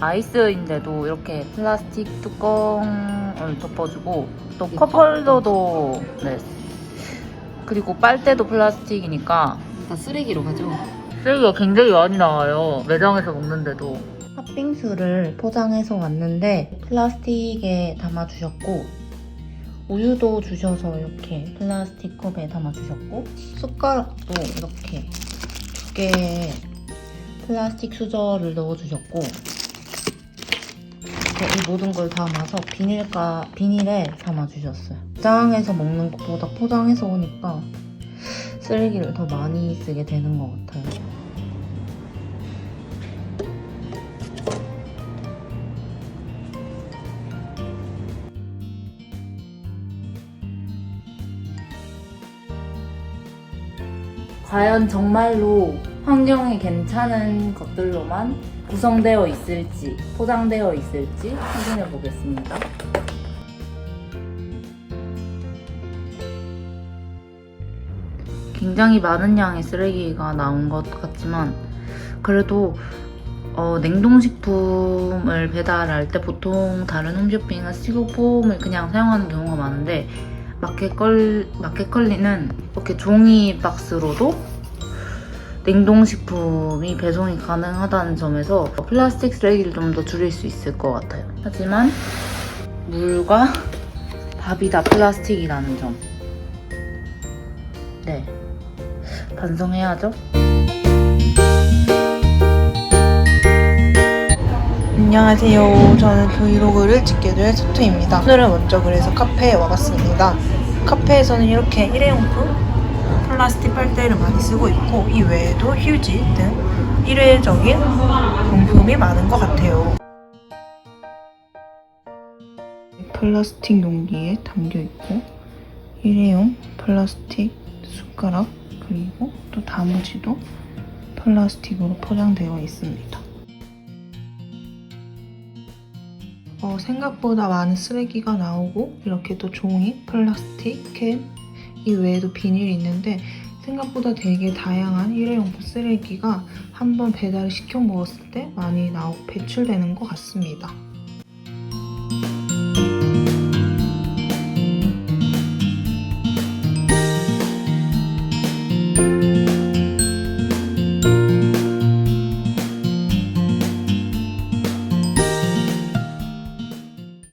아이스인데도 이렇게 플라스틱 뚜껑을 덮어주고 또 컵홀더도 네. 그리고 빨대도 플라스틱이니까 다 쓰레기로 가죠. 쓰레기가 굉장히 많이 나와요. 매장에서 먹는데도. 팥빙수를 포장해서 왔는데 플라스틱에 담아주셨고 우유도 주셔서 이렇게 플라스틱 컵에 담아주셨고 숟가락도 이렇게 두 개의 플라스틱 수저를 넣어주셨고 이렇게 이 모든 걸 담아서 비닐가, 비닐에 담아주셨어요. 포장해서 먹는 것보다 포장해서 오니까 쓰레기를 더 많이 쓰게 되는 것 같아요. 과연 정말로 환경에 괜찮은 것들로만 구성되어 있을지, 포장되어 있을지 확인해 보겠습니다. 굉장히 많은 양의 쓰레기가 나온 것 같지만 그래도 어, 냉동식품을 배달할 때 보통 다른 홈쇼핑은 스티로폼을 그냥 사용하는 경우가 많은데 마켓컬, 마켓컬리는 이렇게 종이 박스로도 냉동식품이 배송이 가능하다는 점에서 플라스틱 쓰레기를 좀 더 줄일 수 있을 것 같아요. 하지만 물과 밥이 다 플라스틱이라는 점. 네. 반성해야죠. 안녕하세요. 저는 브이로그를 찍게 될 소토입니다. 오늘은 먼저 그래서 카페에 와봤습니다. 카페에서는 이렇게 일회용품 플라스틱 빨대를 많이 쓰고 있고 이 외에도 휴지 등 일회적인 용품이 많은 것 같아요. 플라스틱 용기에 담겨 있고 일회용 플라스틱 숟가락 그리고 또 다무지도 플라스틱으로 포장되어 있습니다. 어, 생각보다 많은 쓰레기가 나오고 이렇게 또 종이, 플라스틱, 캔, 이 외에도 비닐이 있는데 생각보다 되게 다양한 일회용품 쓰레기가 한번 배달을 시켜 먹었을 때 많이 나오 배출되는 것 같습니다.